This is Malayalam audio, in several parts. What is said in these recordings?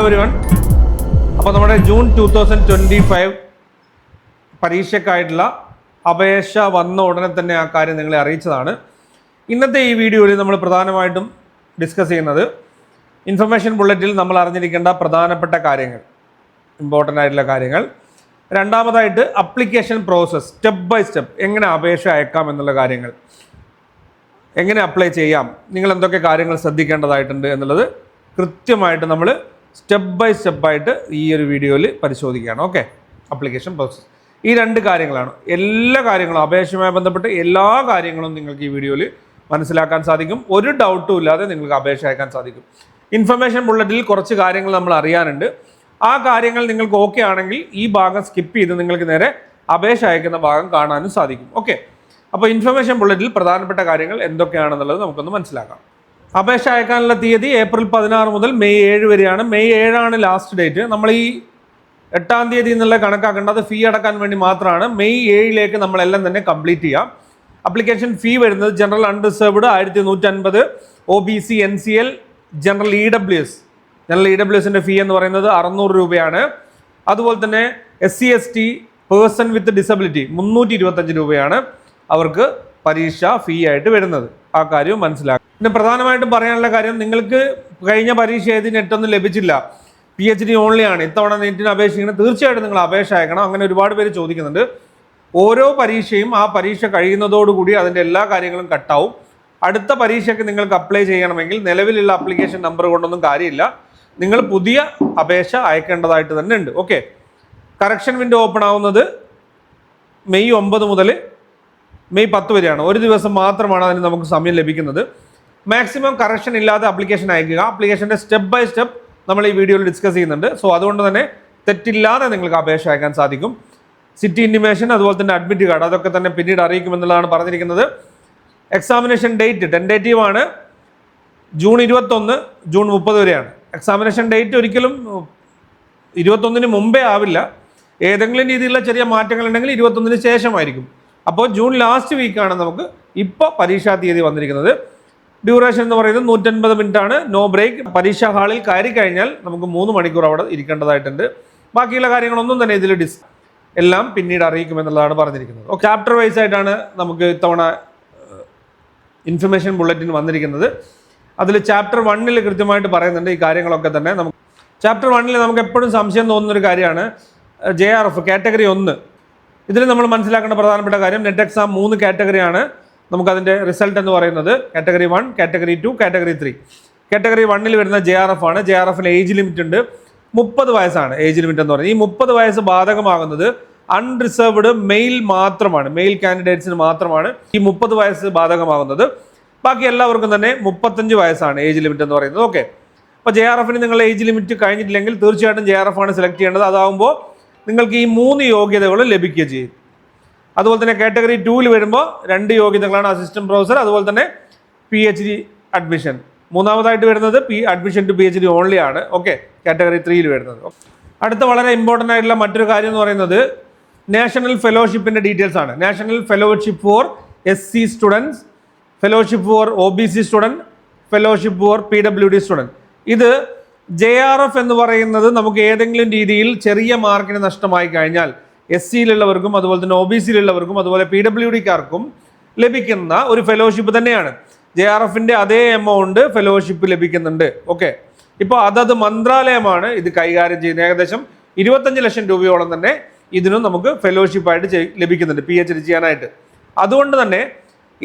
ഹലോ എവരിവൺ അപ്പോൾ നമ്മുടെ June two thousand twenty five പരീക്ഷയ്ക്കായിട്ടുള്ള അപേക്ഷ വന്ന ഉടനെ തന്നെ ആ കാര്യം നിങ്ങളെ അറിയിച്ചതാണ്. ഇന്നത്തെ ഈ വീഡിയോയിൽ നമ്മൾ പ്രധാനമായിട്ടും ഡിസ്കസ് ചെയ്യുന്നത് ഇൻഫർമേഷൻ ബുള്ളറ്റിൽ നമ്മൾ അറിഞ്ഞിരിക്കേണ്ട പ്രധാനപ്പെട്ട കാര്യങ്ങൾ ഇമ്പോർട്ടന്റ് ആയിട്ടുള്ള കാര്യങ്ങൾ. രണ്ടാമതായിട്ട് application process step by step എങ്ങനെ അപേക്ഷ അയക്കാം എന്നുള്ള കാര്യങ്ങൾ. എങ്ങനെ അപ്ലൈ ചെയ്യാം നിങ്ങൾ എന്തൊക്കെ കാര്യങ്ങൾ ശ്രദ്ധിക്കേണ്ടതായിട്ടുണ്ട് എന്നുള്ളത് കൃത്യമായിട്ട് നമ്മൾ സ്റ്റെപ്പ് ബൈ സ്റ്റെപ്പായിട്ട് ഈ ഒരു വീഡിയോയിൽ പരിശോധിക്കുകയാണ്. ഓക്കെ? അപ്ലിക്കേഷൻ പ്രോസസ്സ് ഈ രണ്ട് കാര്യങ്ങളാണ്. എല്ലാ കാര്യങ്ങളും അപേക്ഷയുമായി ബന്ധപ്പെട്ട് എല്ലാ കാര്യങ്ങളും നിങ്ങൾക്ക് ഈ വീഡിയോയിൽ മനസ്സിലാക്കാൻ സാധിക്കും. ഒരു ഡൗട്ടും ഇല്ലാതെ നിങ്ങൾക്ക് അപേക്ഷ അയക്കാൻ സാധിക്കും. ഇൻഫർമേഷൻ ബുള്ളറ്റിൽ കുറച്ച് കാര്യങ്ങൾ നമ്മൾ അറിയാനുണ്ട്. ആ കാര്യങ്ങൾ നിങ്ങൾക്ക് ഓക്കെ ആണെങ്കിൽ ഈ ഭാഗം സ്കിപ്പ് ചെയ്ത് നിങ്ങൾക്ക് നേരെ അപേക്ഷ അയക്കുന്ന ഭാഗം കാണാനും സാധിക്കും. ഓക്കെ അപ്പോൾ ഇൻഫർമേഷൻ ബുള്ളറ്റിൽ പ്രധാനപ്പെട്ട കാര്യങ്ങൾ എന്തൊക്കെയാണെന്നുള്ളത് നമുക്കൊന്ന് മനസ്സിലാക്കാം. അപേക്ഷ അയക്കാനുള്ള തീയതി ഏപ്രിൽ പതിനാറ് മുതൽ മെയ് ഏഴ് വരെയാണ്. മെയ് ഏഴാണ് ലാസ്റ്റ് ഡേറ്റ് നമ്മൾ ഈ എട്ടാം തീയതി എന്നുള്ള കണക്കാക്കേണ്ടത് ഫീ അടക്കാൻ വേണ്ടി മാത്രമാണ്. മെയ് ഏഴിലേക്ക് നമ്മളെല്ലാം തന്നെ കംപ്ലീറ്റ് ചെയ്യാം. അപ്ലിക്കേഷൻ ഫീ വരുന്നത് ജനറൽ അൺറിസർവ്ഡ് ആയിരത്തി നൂറ്റൻപത് O B C N C L general E W S general E W എസിന്റെ ഫീ എന്ന് പറയുന്നത് അറുന്നൂറ് രൂപയാണ്. അതുപോലെ തന്നെ S C S T person with disability മുന്നൂറ്റി ഇരുപത്തഞ്ച് രൂപയാണ് അവർക്ക് പരീക്ഷ ഫീ ആയിട്ട് വരുന്നത്. ആ കാര്യവും മനസ്സിലാക്കുക പിന്നെ പ്രധാനമായിട്ടും പറയാനുള്ള കാര്യം നിങ്ങൾക്ക് കഴിഞ്ഞ പരീക്ഷ ഏത് നെറ്റൊന്നും ലഭിച്ചില്ല. പി എച്ച് ഡി ഓൺലി ആണ്. ഇത്തവണ നെറ്റിന് അപേക്ഷിക്കണം. തീർച്ചയായിട്ടും നിങ്ങൾ അപേക്ഷ അയക്കണം. അങ്ങനെ ഒരുപാട് പേര് ചോദിക്കുന്നുണ്ട്. ഓരോ പരീക്ഷയും ആ പരീക്ഷ കഴിയുന്നതോടുകൂടി അതിന്റെ എല്ലാ കാര്യങ്ങളും കട്ടാവും അടുത്ത പരീക്ഷയ്ക്ക് നിങ്ങൾക്ക് അപ്ലൈ ചെയ്യണമെങ്കിൽ നിലവിലുള്ള അപ്ലിക്കേഷൻ നമ്പർ കൊണ്ടൊന്നും കാര്യമില്ല. നിങ്ങൾ പുതിയ അപേക്ഷ അയക്കേണ്ടതായിട്ട് തന്നെ ഉണ്ട്. ഓക്കെ കറക്ഷൻ വിൻഡോ ഓപ്പൺ ആവുന്നത് മെയ് ഒമ്പത് മുതൽ മെയ് പത്ത് വരെയാണ്. ഒരു ദിവസം മാത്രമാണ് അതിന് നമുക്ക് സമയം ലഭിക്കുന്നത്. മാക്സിമം കറക്ഷൻ ഇല്ലാതെ അപ്ലിക്കേഷൻ അയക്കുക. അപ്ലിക്കേഷന്റെ സ്റ്റെപ്പ് ബൈ സ്റ്റെപ്പ് നമ്മൾ ഈ വീഡിയോയിൽ ഡിസ്കസ് ചെയ്യുന്നുണ്ട്. സോ അതുകൊണ്ട് തന്നെ തെറ്റില്ലാതെ നിങ്ങൾക്ക് അപേക്ഷ അയക്കാൻ സാധിക്കും. സിറ്റി ഇന്റിമേഷൻ അതുപോലെ തന്നെ അഡ്മിറ്റ് കാർഡ് അതൊക്കെ തന്നെ പിന്നീട് അറിയിക്കുമെന്നുള്ളതാണ് പറഞ്ഞിരിക്കുന്നത്. എക്സാമിനേഷൻ ഡേറ്റ് ടെൻഡേറ്റീവ് ആണ്. ജൂൺ ഇരുപത്തൊന്ന് ജൂൺ മുപ്പത് വരെയാണ്. എക്സാമിനേഷൻ ഡേറ്റ് ഒരിക്കലും ഇരുപത്തൊന്നിന് മുമ്പേ ആവില്ല. ഏതെങ്കിലും രീതിയിലുള്ള ചെറിയ മാറ്റങ്ങൾ ഉണ്ടെങ്കിൽ ഇരുപത്തൊന്നിന് ശേഷമായിരിക്കും. അപ്പോൾ ജൂൺ ലാസ്റ്റ് വീക്കാണ് നമുക്ക് ഇപ്പോൾ പരീക്ഷാ തീയതി വന്നിരിക്കുന്നത്. ഡ്യൂറേഷൻ എന്ന് പറയുന്നത് നൂറ്റൻപത് മിനിറ്റ് ആണ് നോ ബ്രേക്ക്. പരീക്ഷാ ഹാളിൽ കയറി കഴിഞ്ഞാൽ നമുക്ക് മൂന്ന് മണിക്കൂർ അവിടെ ഇരിക്കേണ്ടതായിട്ടുണ്ട്. ബാക്കിയുള്ള കാര്യങ്ങളൊന്നും തന്നെ ഇതിൽ ഡിസ് എല്ലാം പിന്നീട് അറിയിക്കുമെന്നുള്ളതാണ് പറഞ്ഞിരിക്കുന്നത്. ചാപ്റ്റർ വൈസ് ആയിട്ടാണ് നമുക്ക് ഇത്തവണ ഇൻഫർമേഷൻ ബുള്ളറ്റിൻ വന്നിരിക്കുന്നത്. അതിൽ ചാപ്റ്റർ വണ്ണിൽ കൃത്യമായിട്ട് പറയുന്നുണ്ട് ഈ കാര്യങ്ങളൊക്കെ തന്നെ. നമുക്ക് ചാപ്റ്റർ വണ്ണിൽ നമുക്ക് എപ്പോഴും സംശയം തോന്നുന്ന ഒരു കാര്യമാണ്. ജെ ആർ എഫ് കാറ്റഗറി ഒന്ന്. ഇതിൽ നമ്മൾ മനസ്സിലാക്കേണ്ട പ്രധാനപ്പെട്ട കാര്യം നെറ്റ് എക്സാം മൂന്ന് കാറ്റഗറിയാണ് നമുക്കതിന്റെ റിസൾട്ട് എന്ന് പറയുന്നത് category one category two category three category വണ്ണിൽ വരുന്ന ജെ ആർ എഫ് ആണ്. ജെ ആർ എഫിന് ഏജ് ലിമിറ്റ് ഉണ്ട്. മുപ്പത് വയസ്സാണ് ഏജ് ലിമിറ്റ് എന്ന് പറയുന്നത്. ഈ മുപ്പത് വയസ്സ് ബാധകമാകുന്നത് അൺറിസർവ്ഡ് മെയിൽ മാത്രമാണ്. മെയിൽ കാൻഡിഡേറ്റ്സിന് മാത്രമാണ് ഈ മുപ്പത് വയസ്സ് ബാധകമാകുന്നത്. ബാക്കി എല്ലാവർക്കും തന്നെ മുപ്പത്തഞ്ച് വയസ്സാണ് ഏജ് ലിമിറ്റ് എന്ന് പറയുന്നത്. ഓക്കെ അപ്പോൾ ജെ ആർ എഫിന് നിങ്ങൾ ഏജ് ലിമിറ്റ് കഴിഞ്ഞിട്ടില്ലെങ്കിൽ തീർച്ചയായിട്ടും ജെ ആർ എഫ് ആണ് സെലക്ട് ചെയ്യേണ്ടത്. അതാകുമ്പോൾ നിങ്ങൾക്ക് ഈ മൂന്ന് യോഗ്യതകളും ലഭിക്കുക ചെയ്യും. അതുപോലെ തന്നെ കാറ്റഗറി ടൂവിൽ വരുമ്പോൾ രണ്ട് യോഗ്യതകളാണ് അസിസ്റ്റന്റ് പ്രൊഫസർ അതുപോലെ തന്നെ പി എച്ച് ഡി അഡ്മിഷൻ മൂന്നാമതായിട്ട് വരുന്നത് P admission to P H D only ആണ്. ഓക്കെ കാറ്റഗറി ത്രീയിൽ വരുന്നത്. അടുത്ത വളരെ ഇമ്പോർട്ടന്റ് ആയിട്ടുള്ള മറ്റൊരു കാര്യം എന്ന് പറയുന്നത് നാഷണൽ ഫെലോഷിപ്പിന്റെ ഡീറ്റെയിൽസ് ആണ്. National fellowship for S C students fellowship for O B C student fellowship for P W D student ഇത് ജെ ആർ എഫ് എന്ന് പറയുന്നത് നമുക്ക് ഏതെങ്കിലും രീതിയിൽ ചെറിയ മാർക്കിന് നഷ്ടമായി കഴിഞ്ഞാൽ എസ് സിയിലുള്ളവർക്കും അതുപോലെ തന്നെ ഒ ബി സിയിലുള്ളവർക്കും അതുപോലെ പി ഡബ്ല്യു ഡിക്കാർക്കും ലഭിക്കുന്ന ഒരു ഫെലോഷിപ്പ് തന്നെയാണ്. ജെ ആർ എഫിന്റെ അതേ എമൗണ്ട് ഫെലോഷിപ്പ് ലഭിക്കുന്നുണ്ട്. ഓക്കെ ഇപ്പോൾ അതത് മന്ത്രാലയമാണ് ഇത് കൈകാര്യം ചെയ്യുന്നത്. ഏകദേശം ഇരുപത്തഞ്ച് ലക്ഷം രൂപയോളം തന്നെ ഇതിനും നമുക്ക് ഫെലോഷിപ്പായിട്ട് ലഭിക്കുന്നുണ്ട്. പി എച്ച് ഡി ചെയ്യാനായിട്ട്. അതുകൊണ്ട് തന്നെ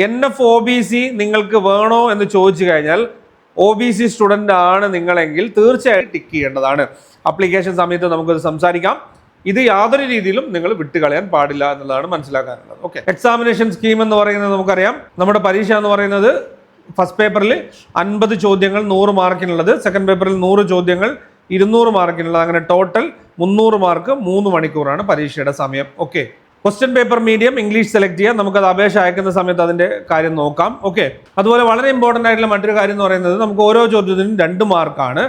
N F O B C നിങ്ങൾക്ക് വേണോ എന്ന് ചോദിച്ചു കഴിഞ്ഞാൽ ഒ ബി സി സ്റ്റുഡന്റ് ആണ് നിങ്ങളെങ്കിൽ തീർച്ചയായും ടിക്ക് ചെയ്യേണ്ടതാണ്. അപ്ലിക്കേഷൻ സമയത്ത് നമുക്കത് സംസാരിക്കാം. ഇത് യാതൊരു രീതിയിലും നിങ്ങൾ വിട്ടുകളയാൻ പാടില്ല എന്നുള്ളതാണ് മനസ്സിലാക്കാനുള്ളത്. ഓക്കെ എക്സാമിനേഷൻ സ്കീം എന്ന് പറയുന്നത് നമുക്കറിയാം. നമ്മുടെ പരീക്ഷ എന്ന് പറയുന്നത് ഫസ്റ്റ് പേപ്പറിൽ അൻപത് ചോദ്യങ്ങൾ നൂറ് മാർക്കിനുള്ളത് സെക്കൻഡ് പേപ്പറിൽ നൂറ് ചോദ്യങ്ങൾ ഇരുന്നൂറ് മാർക്കിനുള്ളത് അങ്ങനെ ടോട്ടൽ മുന്നൂറ് മാർക്ക് മൂന്ന് മണിക്കൂറാണ് പരീക്ഷയുടെ സമയം. Okay question paper medium English select ചെയ്യാം നമുക്കത് അപേക്ഷ അയക്കുന്ന സമയത്ത് അതിന്റെ കാര്യം നോക്കാം. ഓക്കെ അതുപോലെ വളരെ ഇമ്പോർട്ടന്റ് ആയിട്ടുള്ള മറ്റൊരു കാര്യം എന്ന് പറയുന്നത് നമുക്ക് ഓരോ ചോദ്യത്തിനും രണ്ട് മാർക്കാണ്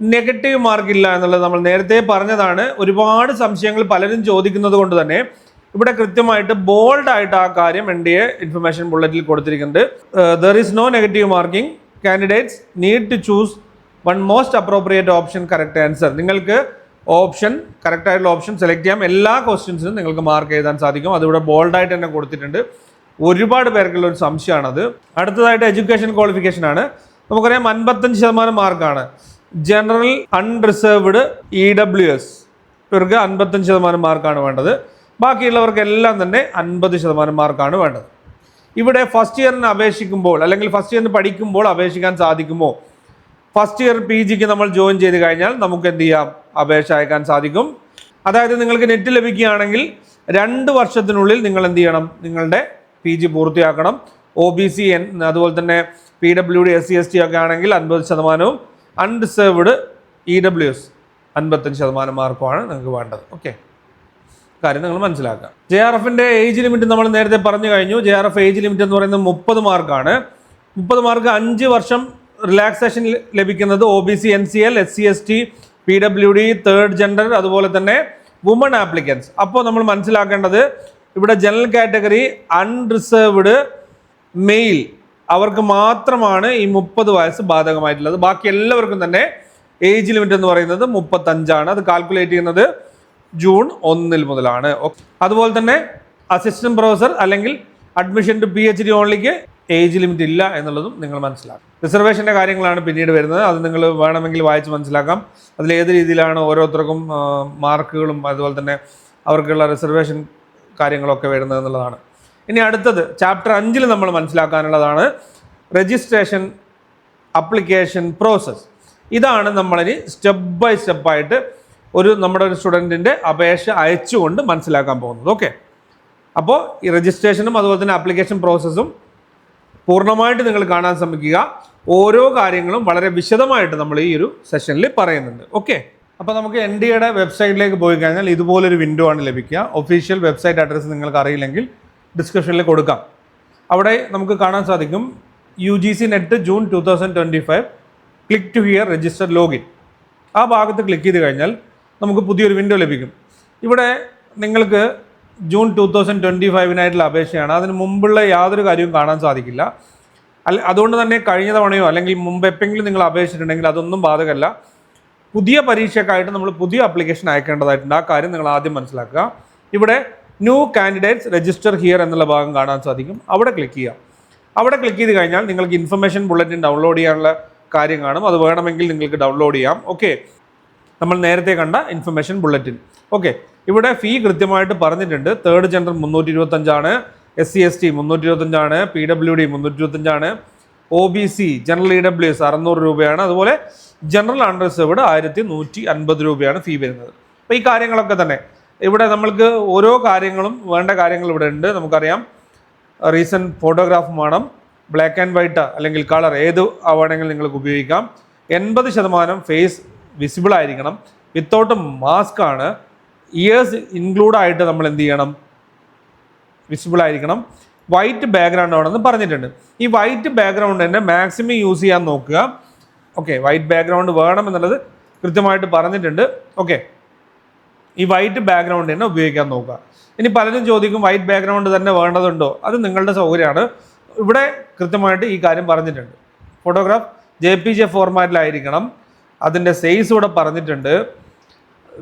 നെഗറ്റീവ് മാർക്ക് ഇല്ല എന്നുള്ളത് നമ്മൾ നേരത്തെ പറഞ്ഞതാണ്. ഒരുപാട് സംശയങ്ങൾ പലരും ചോദിക്കുന്നത് കൊണ്ട് തന്നെ ഇവിടെ കൃത്യമായിട്ട് ബോൾഡ് ആയിട്ട് ആ കാര്യം എൻ ഡി എ ഇൻഫർമേഷൻ ബുള്ളറ്റിൽ കൊടുത്തിരിക്കുന്നുണ്ട്. There is no negative marking candidates need to choose one most appropriate option correct answer നിങ്ങൾക്ക് ഓപ്ഷൻ കറക്റ്റായിട്ടുള്ള ഓപ്ഷൻ സെലക്ട് ചെയ്യാം. എല്ലാ ക്വസ്റ്റ്യൻസിനും നിങ്ങൾക്ക് മാർക്ക് എഴുതാൻ സാധിക്കും. അതിവിടെ ബോൾഡായിട്ട് തന്നെ കൊടുത്തിട്ടുണ്ട്. ഒരുപാട് പേർക്കുള്ള ഒരു സംശയമാണത്. അടുത്തതായിട്ട് എഡ്യൂക്കേഷൻ ക്വാളിഫിക്കേഷൻ ആണ്. നമുക്കറിയാം അൻപത്തഞ്ച് ശതമാനം മാർക്കാണ് general unreserved E W S ഇവർക്ക് അൻപത്തഞ്ച് ശതമാനം മാർക്കാണ് വേണ്ടത്. ബാക്കിയുള്ളവർക്കെല്ലാം തന്നെ അൻപത് ശതമാനം മാർക്കാണ് വേണ്ടത്. ഇവിടെ ഫസ്റ്റ് ഇയറിന് അപേക്ഷിക്കുമ്പോൾ അല്ലെങ്കിൽ ഫസ്റ്റ് ഇയറിന് പഠിക്കുമ്പോൾ അപേക്ഷിക്കാൻ സാധിക്കുമോ? ഫസ്റ്റ് ഇയർ പി ജിക്ക് നമ്മൾ ജോയിൻ ചെയ്ത് കഴിഞ്ഞാൽ നമുക്ക് എന്ത് ചെയ്യാം? അപേക്ഷ അയക്കാൻ സാധിക്കും. അതായത് നിങ്ങൾക്ക് നെറ്റ് ലഭിക്കുകയാണെങ്കിൽ രണ്ട് വർഷത്തിനുള്ളിൽ നിങ്ങൾ എന്ത് ചെയ്യണം? നിങ്ങളുടെ പി ജി പൂർത്തിയാക്കണം. ഒ ബി സി എൻ അതുപോലെ തന്നെ P W D S C S T ഒക്കെ ആണെങ്കിൽ അൻപത് ശതമാനവും അൺഡിസേർവ്ഡ് ഇ ഡബ്ല്യു എസ് അൻപത്തഞ്ച് ശതമാനം മാർക്കുമാണ് നിങ്ങൾക്ക് വേണ്ടത്. ഓക്കെ കാര്യം നിങ്ങൾ മനസ്സിലാക്കുക. ജെ ആർ എഫിന്റെ ഏജ് ലിമിറ്റ് നമ്മൾ നേരത്തെ പറഞ്ഞു കഴിഞ്ഞു. J R F age limit എന്ന് പറയുന്നത് മുപ്പത് മാർക്കാണ്. മുപ്പത് മാർക്ക് അഞ്ച് വർഷം റിലാക്സേഷൻ ലഭിക്കുന്നത് O B C N C L S C S T P W D third gender അതുപോലെ തന്നെ വുമൺ ആപ്ലിക്കൻസ് അപ്പോൾ നമ്മൾ മനസ്സിലാക്കേണ്ടത് ഇവിടെ ജനറൽ കാറ്റഗറി അൺറിസേർവ്ഡ് മെയിൽ അവർക്ക് മാത്രമാണ് ഈ മുപ്പത് വയസ്സ് ബാധകമായിട്ടുള്ളത്. ബാക്കി എല്ലാവർക്കും തന്നെ ഏജ് ലിമിറ്റ് എന്ന് പറയുന്നത് മുപ്പത്തഞ്ചാണ്. അത് കാൽക്കുലേറ്റ് ചെയ്യുന്നത് ജൂൺ ഒന്നിൽ മുതലാണ്. അതുപോലെ തന്നെ അസിസ്റ്റന്റ് പ്രൊഫസർ അല്ലെങ്കിൽ admission to P H D ഓൺലിക്ക് age limit ഇല്ല എന്നുള്ളതും നിങ്ങൾ മനസ്സിലാക്കും റിസർവേഷന്റെ കാര്യങ്ങളാണ് പിന്നീട് വരുന്നത്. അത് നിങ്ങൾ വേണമെങ്കിൽ വായിച്ച് മനസ്സിലാക്കാം. അതിൽ ഏത് രീതിയിലാണ് ഓരോരുത്തർക്കും മാർക്കുകളും അതുപോലെ തന്നെ അവർക്കുള്ള റിസർവേഷൻ കാര്യങ്ങളൊക്കെ വരുന്നത് എന്നുള്ളതാണ്. ഇനി അടുത്തത് ചാപ്റ്റർ അഞ്ചിൽ നമ്മൾ മനസ്സിലാക്കാനുള്ളതാണ് രജിസ്ട്രേഷൻ അപ്ലിക്കേഷൻ പ്രോസസ്സ് ഇതാണ് നമ്മളിനി സ്റ്റെപ്പ് ബൈ സ്റ്റെപ്പായിട്ട് ഒരു നമ്മുടെ ഒരു സ്റ്റുഡന്റിന്റെ അപേക്ഷ അയച്ചുകൊണ്ട് മനസ്സിലാക്കാൻ പോകുന്നത്. ഓക്കെ അപ്പോൾ ഈ രജിസ്ട്രേഷനും അതുപോലെ തന്നെ ആപ്ലിക്കേഷൻ പ്രോസസ്സും പൂർണമായിട്ട് നിങ്ങൾ കാണാൻ ശ്രമിക്കുക. ഓരോ കാര്യങ്ങളും വളരെ വിശദമായിട്ട് നമ്മൾ ഈ ഒരു സെഷനിൽ പറയുന്നുണ്ട്. ഓക്കെ അപ്പോൾ നമുക്ക് എൻ ഡി എയുടെ വെബ്സൈറ്റിലേക്ക് പോയി കഴിഞ്ഞാൽ ഇതുപോലൊരു വിൻഡോ ആണ് ലഭിക്കുക. ഒഫീഷ്യൽ വെബ്സൈറ്റ് അഡ്രസ്സ് നിങ്ങൾക്ക് അറിയില്ലെങ്കിൽ ഡിസ്ക്രിപ്ഷനിൽ കൊടുക്കാം. അവിടെ നമുക്ക് കാണാൻ സാധിക്കും U G C NET June two thousand twenty five click to here register login ആ ഭാഗത്ത് ക്ലിക്ക് ചെയ്ത് കഴിഞ്ഞാൽ നമുക്ക് പുതിയൊരു വിൻഡോ ലഭിക്കും. ഇവിടെ നിങ്ങൾക്ക് ജൂൺ ടു തൗസൻഡ് ട്വന്റി ഫൈവിനായിട്ടുള്ള അപേക്ഷയാണ്. അതിന് മുമ്പുള്ള യാതൊരു കാര്യവും കാണാൻ സാധിക്കില്ല. അല്ല അതുകൊണ്ട് തന്നെ കഴിഞ്ഞ തവണയോ അല്ലെങ്കിൽ മുമ്പ് എപ്പെങ്കിലും നിങ്ങൾ അപേക്ഷിച്ചിട്ടുണ്ടെങ്കിൽ അതൊന്നും ബാധകമല്ല. പുതിയ പരീക്ഷയ്ക്കായിട്ട് നമ്മൾ പുതിയ അപ്ലിക്കേഷൻ അയക്കേണ്ടതായിട്ടുണ്ട്. ആ കാര്യം നിങ്ങൾ ആദ്യം മനസ്സിലാക്കുക. ഇവിടെ ന്യൂ കാൻഡിഡേറ്റ്സ് രജിസ്റ്റർ ഹിയർ എന്നുള്ള ഭാഗം കാണാൻ സാധിക്കും. അവിടെ ക്ലിക്ക് ചെയ്യാം. അവിടെ ക്ലിക്ക് ചെയ്ത് കഴിഞ്ഞാൽ നിങ്ങൾക്ക് ഇൻഫർമേഷൻ ബുള്ളറ്റിൻ ഡൗൺലോഡ് ചെയ്യാനുള്ള കാര്യം കാണും. അത് വേണമെങ്കിൽ നിങ്ങൾക്ക് ഡൗൺലോഡ് ചെയ്യാം. ഓക്കെ നമ്മൾ നേരത്തെ കണ്ട ഇൻഫർമേഷൻ ബുള്ളറ്റിൻ ഓക്കെ ഇവിടെ ഫീ കൃത്യമായിട്ട് പറഞ്ഞിട്ടുണ്ട്. തേർഡ് ജെൻഡർ മുന്നൂറ്റി ഇരുപത്തഞ്ചാണ് എസ് സി എസ് ടി മുന്നൂറ്റി ഇരുപത്തഞ്ചാണ് പി ഡബ്ല്യു ഡി മുന്നൂറ്റി ഇരുപത്തഞ്ചാണ് O B C general E W S അറുന്നൂറ് രൂപയാണ്. അതുപോലെ ജനറൽ അൺറിസേർവ്ഡ് ആയിരത്തി നൂറ്റി അൻപത് രൂപയാണ് ഫീ വരുന്നത്. അപ്പോൾ ഈ കാര്യങ്ങളൊക്കെ തന്നെ ഇവിടെ നമ്മൾക്ക് ഓരോ കാര്യങ്ങളും വേണ്ട കാര്യങ്ങൾ ഇവിടെ ഉണ്ട്. നമുക്കറിയാം റീസെന്റ് ഫോട്ടോഗ്രാഫ് വേണം ബ്ലാക്ക് ആൻഡ് വൈറ്റ് അല്ലെങ്കിൽ കളർ ഏത് ആവണമെങ്കിലും നിങ്ങൾക്ക് ഉപയോഗിക്കാം. എൺപത് ശതമാനം ഫേസ് വിസിബിൾ ആയിരിക്കണം. വിത്തൗട്ട് മാസ്ക് ആണ്. ഇയേഴ്സ് ഇൻക്ലൂഡ് ആയിട്ട് നമ്മൾ എന്ത് ചെയ്യണം? വിസിബിൾ ആയിരിക്കണം. വൈറ്റ് ബാക്ക്ഗ്രൗണ്ട് ആണെന്ന് പറഞ്ഞിട്ടുണ്ട്. ഈ വൈറ്റ് ബാക്ക്ഗ്രൗണ്ട് തന്നെ മാക്സിമം യൂസ് ചെയ്യാൻ നോക്കുക. ഓക്കെ വൈറ്റ് ബാക്ക്ഗ്രൗണ്ട് വേണം എന്നുള്ളത് കൃത്യമായിട്ട് പറഞ്ഞിട്ടുണ്ട്. ഓക്കെ ഈ വൈറ്റ് ബാക്ക്ഗ്രൗണ്ട് തന്നെ ഉപയോഗിക്കാൻ നോക്കുക. ഇനി പലരും ചോദിക്കും വൈറ്റ് ബാക്ക്ഗ്രൗണ്ട് തന്നെ വേണ്ടതുണ്ടോ? അത് നിങ്ങളുടെ സൗകര്യമാണ്. ഇവിടെ കൃത്യമായിട്ട് ഈ കാര്യം പറഞ്ഞിട്ടുണ്ട്. ഫോട്ടോഗ്രാഫ് ജെ പി ജെ ഫോർമാറ്റിലായിരിക്കണം അതിന്റെ സൈസ് ഇവിടെ പറഞ്ഞിട്ടുണ്ട്.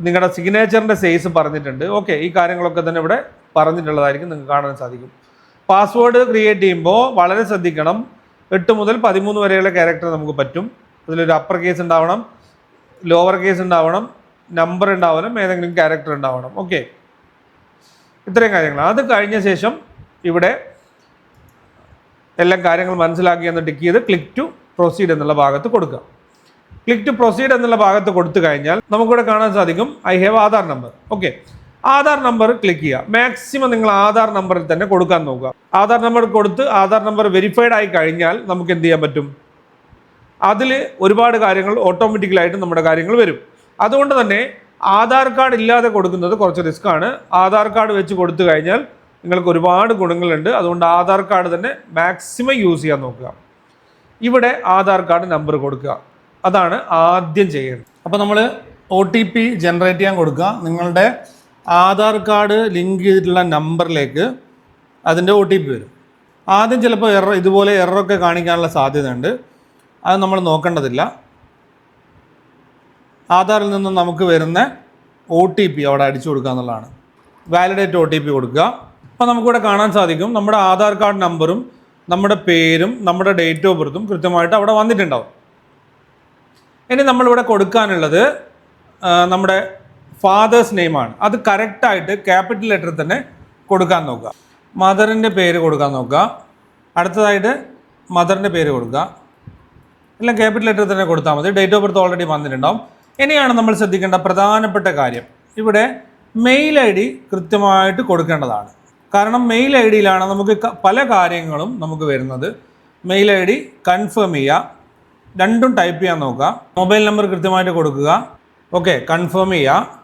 നിങ്ങളുടെ സിഗ്നേച്ചറിന്റെ സൈസ് പറഞ്ഞിട്ടുണ്ട്. ഓക്കെ ഈ കാര്യങ്ങളൊക്കെ തന്നെ ഇവിടെ പറഞ്ഞിട്ടുള്ളതായിരിക്കും നിങ്ങൾക്ക് കാണാൻ സാധിക്കും. പാസ്വേഡ് ക്രിയേറ്റ് ചെയ്യുമ്പോൾ വളരെ ശ്രദ്ധിക്കണം. എട്ട് മുതൽ പതിമൂന്ന് വരെയുള്ള ക്യാരക്ടർ നമുക്ക് പറ്റും. അതിലൊരു അപ്പർ കേസ് ഉണ്ടാവണം ലോവർ കേസ് ഉണ്ടാവണം നമ്പർ ഉണ്ടാവണം ഏതെങ്കിലും ക്യാരക്ടർ ഉണ്ടാവണം. ഓക്കെ ഇത്രയും കാര്യങ്ങൾ. അത് കഴിഞ്ഞ ശേഷം ഇവിടെ എല്ലാ കാര്യങ്ങൾ മനസ്സിലാക്കി എന്ന് ടിക്ക് ചെയ്ത് ക്ലിക്ക് ടു പ്രൊസീഡ് എന്നുള്ള ഭാഗത്ത് കൊടുക്കുക. ക്ലിക്ക് ടു പ്രൊസീഡ് എന്നുള്ള ഭാഗത്ത് കൊടുത്തു കഴിഞ്ഞാൽ നമുക്കിവിടെ കാണാൻ സാധിക്കും I have Aadhaar number okay Aadhaar number click ചെയ്യുക. മാക്സിമം നിങ്ങൾ ആധാർ നമ്പറിൽ തന്നെ കൊടുക്കാൻ നോക്കുക. ആധാർ നമ്പർ കൊടുത്ത് ആധാർ നമ്പർ വെരിഫൈഡ് ആയി കഴിഞ്ഞാൽ നമുക്ക് എന്ത് ചെയ്യാൻ പറ്റും? അതിൽ ഒരുപാട് കാര്യങ്ങൾ ഓട്ടോമാറ്റിക്കലായിട്ട് നമ്മുടെ കാര്യങ്ങൾ വരും. അതുകൊണ്ട് തന്നെ ആധാർ കാർഡ് ഇല്ലാതെ കൊടുക്കുന്നത് കുറച്ച് റിസ്ക് ആണ്. ആധാർ കാർഡ് വെച്ച് കൊടുത്തു കഴിഞ്ഞാൽ നിങ്ങൾക്ക് ഒരുപാട് ഗുണങ്ങളുണ്ട്. അതുകൊണ്ട് ആധാർ കാർഡ് തന്നെ മാക്സിമം യൂസ് ചെയ്യാൻ നോക്കുക. ഇവിടെ ആധാർ കാർഡ് നമ്പർ കൊടുക്കുക. അതാണ് ആദ്യം ചെയ്യേണ്ടത്. അപ്പോൾ നമ്മൾ ഒ ടി പി ജനറേറ്റ് ചെയ്യാൻ കൊടുക്കുക. നിങ്ങളുടെ ആധാർ കാർഡ് ലിങ്ക് ചെയ്തിട്ടുള്ള നമ്പറിലേക്ക് അതിന്റെ ഒ ടി പി വരും. ആദ്യം ചിലപ്പോൾ എറർ ഇതുപോലെ എററൊക്കെ കാണിക്കാനുള്ള സാധ്യതയുണ്ട്. അത് നമ്മൾ നോക്കേണ്ടതില്ല. ആധാറിൽ നിന്ന് നമുക്ക് വരുന്ന ഒ ടി പി അവിടെ അടിച്ചു കൊടുക്കുക എന്നുള്ളതാണ്. വാലിഡേറ്റ് ഒ ടി പി കൊടുക്കുക. അപ്പോൾ നമുക്കിവിടെ കാണാൻ സാധിക്കും നമ്മുടെ ആധാർ കാർഡ് നമ്പറും നമ്മുടെ പേരും നമ്മുടെ ഡേറ്റ് ഓഫ് ബർത്തും കൃത്യമായിട്ട് അവിടെ വന്നിട്ടുണ്ടാവും. ഇനി നമ്മളിവിടെ കൊടുക്കാനുള്ളത് നമ്മുടെ ഫാദേഴ്സ് നെയിമാണ് അത് കറക്റ്റായിട്ട് ക്യാപിറ്റൽ ലെറ്റർ തന്നെ കൊടുക്കാൻ നോക്കുക. മദറിന്റെ പേര് കൊടുക്കാൻ നോക്കുക. അടുത്തതായിട്ട് മദറിന്റെ പേര് കൊടുക്കുക. എല്ലാം ക്യാപിറ്റൽ ലെറ്റർ തന്നെ കൊടുത്താൽ മതി. ഡേറ്റ് ഓഫ് ബർത്ത് ഓൾറെഡി വന്നിട്ടുണ്ടാവും. ഇനിയാണ് നമ്മൾ ശ്രദ്ധിക്കേണ്ട പ്രധാനപ്പെട്ട കാര്യം. ഇവിടെ മെയിൽ ഐ ഡി കൃത്യമായിട്ട് കൊടുക്കേണ്ടതാണ്. കാരണം മെയിൽ ഐ ഡിയിലാണ് നമുക്ക് പല കാര്യങ്ങളും നമുക്ക് വരുന്നത്. മെയിൽ ഐ ഡി കൺഫേം ചെയ്യുക രണ്ടും ടൈപ്പ് ചെയ്യാൻ നോക്കുക മൊബൈൽ നമ്പർ കൃത്യമായിട്ട് കൊടുക്കുക. ഓക്കെ കൺഫേം ചെയ്യുക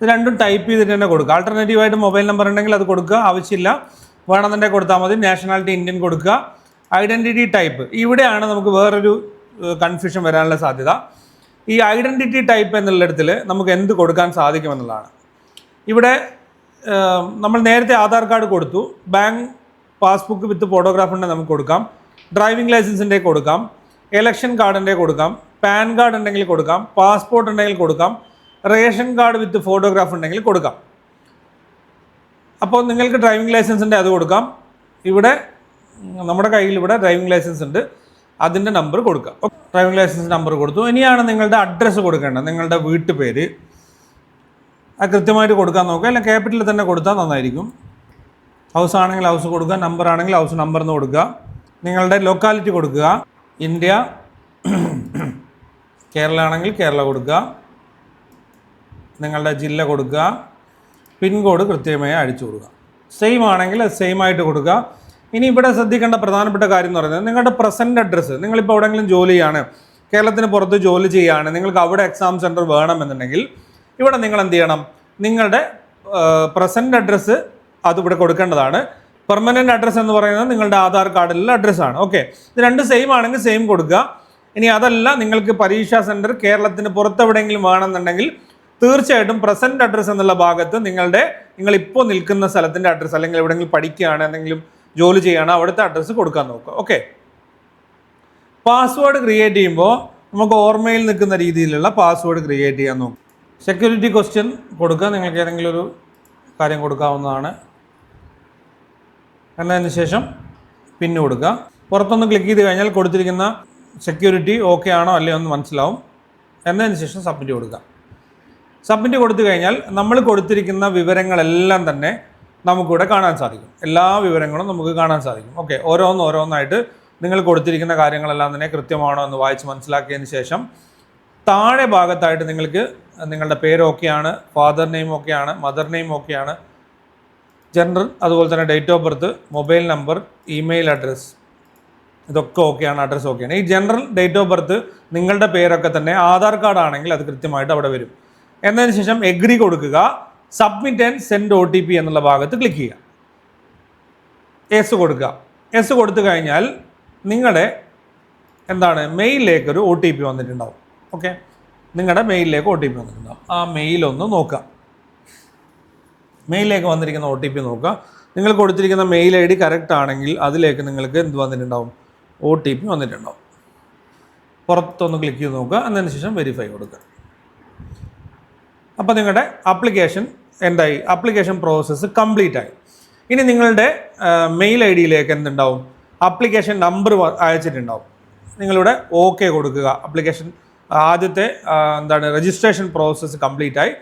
ഇത് രണ്ടും ടൈപ്പ് ചെയ്തിട്ട് തന്നെ കൊടുക്കുക. ആൾട്ടർനേറ്റീവായിട്ട് മൊബൈൽ നമ്പർ ഉണ്ടെങ്കിൽ അത് കൊടുക്കുക. ആവശ്യമില്ല. വേണമെന്നുണ്ടെങ്കിൽ കൊടുത്താൽ മതി. നാഷണാലിറ്റി ഇന്ത്യൻ കൊടുക്കുക. ഐഡന്റിറ്റി ടൈപ്പ് ഇവിടെയാണ് നമുക്ക് വേറൊരു കൺഫ്യൂഷൻ വരാനുള്ള സാധ്യത. ഈ ഐഡന്റിറ്റി ടൈപ്പ് എന്നുള്ളിടത്തിൽ നമുക്ക് എന്ത് കൊടുക്കാൻ സാധിക്കുമെന്നുള്ളതാണ്. ഇവിടെ നമ്മൾ നേരത്തെ ആധാർ കാർഡ് കൊടുത്തു. ബാങ്ക് പാസ്ബുക്ക് വിത്ത് ഫോട്ടോഗ്രാഫ് ഉണ്ടെങ്കിൽ നമുക്ക് കൊടുക്കാം. ഡ്രൈവിംഗ് ലൈസൻസിന്റെ കൊടുക്കാം. ഇലക്ഷൻ കാർഡിന്റെ കൊടുക്കാം. പാൻ കാർഡ് ഉണ്ടെങ്കിൽ കൊടുക്കാം. പാസ്പോർട്ട് ഉണ്ടെങ്കിൽ കൊടുക്കാം. റേഷൻ കാർഡ് വിത്ത് ഫോട്ടോഗ്രാഫ് ഉണ്ടെങ്കിൽ കൊടുക്കാം. അപ്പോൾ നിങ്ങൾക്ക് ഡ്രൈവിംഗ് ലൈസൻസിന്റെ അത് കൊടുക്കാം. ഇവിടെ നമ്മുടെ കയ്യിൽ ഇവിടെ ഡ്രൈവിംഗ് ലൈസൻസ് ഉണ്ട്. അതിന്റെ നമ്പർ കൊടുക്കുക ഡ്രൈവിംഗ് ലൈസൻസ് നമ്പർ കൊടുത്തു. ഇനിയാണ് നിങ്ങളുടെ അഡ്രസ്സ് കൊടുക്കേണ്ടത്. നിങ്ങളുടെ വീട്ടുപേര് അത് കൃത്യമായിട്ട് കൊടുക്കാൻ നോക്കുക. അല്ലെങ്കിൽ ക്യാപിറ്റലിൽ തന്നെ കൊടുത്താൽ നന്നായിരിക്കും. ഹൗസ് ആണെങ്കിൽ ഹൗസ് കൊടുക്കുക. നമ്പർ ആണെങ്കിൽ ഹൗസ് നമ്പർ എന്ന് കൊടുക്കുക. നിങ്ങളുടെ ലൊക്കാലിറ്റി കൊടുക്കുക. ഇന്ത്യ കേരള ആണെങ്കിൽ കേരള കൊടുക്കുക. നിങ്ങളുടെ ജില്ല കൊടുക്കുക. പിൻകോഡ് കൃത്യമായി അടിച്ചു കൊടുക്കുക. സെയിം ആണെങ്കിൽ സെയിം ആയിട്ട് കൊടുക്കുക. ഇനി ഇവിടെ ശ്രദ്ധിക്കേണ്ട പ്രധാനപ്പെട്ട കാര്യം എന്ന് പറയുന്നത് നിങ്ങളുടെ പ്രസന്റ് അഡ്രസ്സ് നിങ്ങളിപ്പോൾ എവിടെയെങ്കിലും ജോലി ചെയ്യാണ് കേരളത്തിന് പുറത്ത് ജോലി ചെയ്യുകയാണ് നിങ്ങൾക്ക് അവിടെ എക്സാം സെന്റർ വേണമെന്നുണ്ടെങ്കിൽ ഇവിടെ നിങ്ങൾ എന്ത് ചെയ്യണം? നിങ്ങളുടെ പ്രസന്റ് അഡ്രസ്സ് അത് ഇവിടെ കൊടുക്കേണ്ടതാണ്. പെർമനന്റ് അഡ്രസ്സ് എന്ന് പറയുന്നത് നിങ്ങളുടെ ആധാർ കാർഡിലുള്ള അഡ്രസ്സാണ് ഓക്കെ ഇത് രണ്ട് സെയിം ആണെങ്കിൽ സെയിം കൊടുക്കുക. ഇനി അതല്ല നിങ്ങൾക്ക് പരീക്ഷാ സെന്റർ കേരളത്തിന് പുറത്ത് എവിടെയെങ്കിലും വേണമെന്നുണ്ടെങ്കിൽ തീർച്ചയായിട്ടും പ്രസന്റ് അഡ്രസ്സ് എന്നുള്ള ഭാഗത്ത് നിങ്ങളുടെ നിങ്ങൾ ഇപ്പോൾ നിൽക്കുന്ന സ്ഥലത്തിന്റെ അഡ്രസ്സ് അല്ലെങ്കിൽ എവിടെയെങ്കിലും പഠിക്കുകയാണ് എന്തെങ്കിലും ജോലി ചെയ്യണം അവിടുത്തെ അഡ്രസ്സ് കൊടുക്കാൻ നോക്കുക. ഓക്കെ പാസ്വേഡ് ക്രിയേറ്റ് ചെയ്യുമ്പോൾ നമുക്ക് ഓർമ്മയിൽ നിൽക്കുന്ന രീതിയിലുള്ള പാസ്വേഡ് ക്രിയേറ്റ് ചെയ്യാൻ നോക്കും. സെക്യൂരിറ്റി ക്വസ്റ്റ്യൻ കൊടുക്കുക. നിങ്ങൾക്ക് ഏതെങ്കിലും ഒരു കാര്യം കൊടുക്കാവുന്നതാണ്. എന്നതിന് ശേഷം പിന്നെ കൊടുക്കുക. പുറത്തൊന്ന് ക്ലിക്ക് ചെയ്ത് കഴിഞ്ഞാൽ കൊടുത്തിരിക്കുന്ന സെക്യൂരിറ്റി ഓക്കെ ആണോ അല്ലയോ എന്ന് മനസ്സിലാവും. എന്നതിന് ശേഷം സബ്മിറ്റ് കൊടുക്കുക. സബ്മിറ്റ് കൊടുത്തു കഴിഞ്ഞാൽ നമ്മൾ കൊടുത്തിരിക്കുന്ന വിവരങ്ങളെല്ലാം തന്നെ നമുക്കിവിടെ കാണാൻ സാധിക്കും. എല്ലാ വിവരങ്ങളും നമുക്ക് കാണാൻ സാധിക്കും. ഓക്കെ ഓരോന്ന് ഓരോന്നായിട്ട് നിങ്ങൾ കൊടുത്തിരിക്കുന്ന കാര്യങ്ങളെല്ലാം തന്നെ കൃത്യമാണോ എന്ന് വായിച്ച് മനസ്സിലാക്കിയതിന് ശേഷം താഴെ ഭാഗത്തായിട്ട് നിങ്ങൾക്ക് നിങ്ങളുടെ പേര് ഓക്കെയാണ് ഫാദർ നെയിം ഓക്കെയാണ് മദർ നെയിം ഓക്കെയാണ് ജനറൽ അതുപോലെ തന്നെ date of birth mobile number email address ഇതൊക്കെ ഓക്കെയാണ് അഡ്രസ്സ് ഓക്കെയാണ് ഈ ജനറൽ ഡേറ്റ് ഓഫ് ബർത്ത് നിങ്ങളുടെ പേരൊക്കെ തന്നെ ആധാർ കാർഡ് ആണെങ്കിൽ അത് കൃത്യമായിട്ട് അവിടെ വരും. എന്നതിന് ശേഷം എഗ്രി കൊടുക്കുക. Submit and send O T P എന്നുള്ള ഭാഗത്ത് ക്ലിക്ക് ചെയ്യുക. എസ് കൊടുക്കുക. എസ് കൊടുത്തു കഴിഞ്ഞാൽ നിങ്ങളുടെ എന്താണ് മെയിലിലേക്ക് ഒരു ഒ ടി പി വന്നിട്ടുണ്ടാവും. ഓക്കെ നിങ്ങളുടെ മെയിലിലേക്ക് ഒ ടി പി വന്നിട്ടുണ്ടാവും. ആ മെയിലൊന്ന് നോക്കുക. മെയിലിലേക്ക് വന്നിരിക്കുന്ന ഒ ടി പി നോക്കുക. നിങ്ങൾ കൊടുത്തിരിക്കുന്ന മെയിൽ ഐ ഡി കറക്റ്റ് ആണെങ്കിൽ അതിലേക്ക് നിങ്ങൾക്ക് എന്ത് വന്നിട്ടുണ്ടാവും? ഒ ടി പി വന്നിട്ടുണ്ടാവും. പുറത്തൊന്ന് ക്ലിക്ക് ചെയ്ത് നോക്കുക. എന്നതിന് ശേഷം വെരിഫൈ കൊടുക്കുക. അപ്പോൾ നിങ്ങളുടെ ആപ്ലിക്കേഷൻ എന്തായി? ആപ്ലിക്കേഷൻ പ്രോസസ്സ് കംപ്ലീറ്റ് ആയി. ഇനി നിങ്ങളുടെ മെയിൽ ഐ ഡിയിലേക്ക് എന്തുണ്ടാവും? ആപ്ലിക്കേഷൻ നമ്പർ അയച്ചിട്ടുണ്ടാവും. നിങ്ങളിവിടെ ഓക്കെ കൊടുക്കുക. ആപ്ലിക്കേഷൻ ആദ്യത്തെ എന്താണ് രജിസ്ട്രേഷൻ പ്രോസസ്സ് കംപ്ലീറ്റ് ആയി.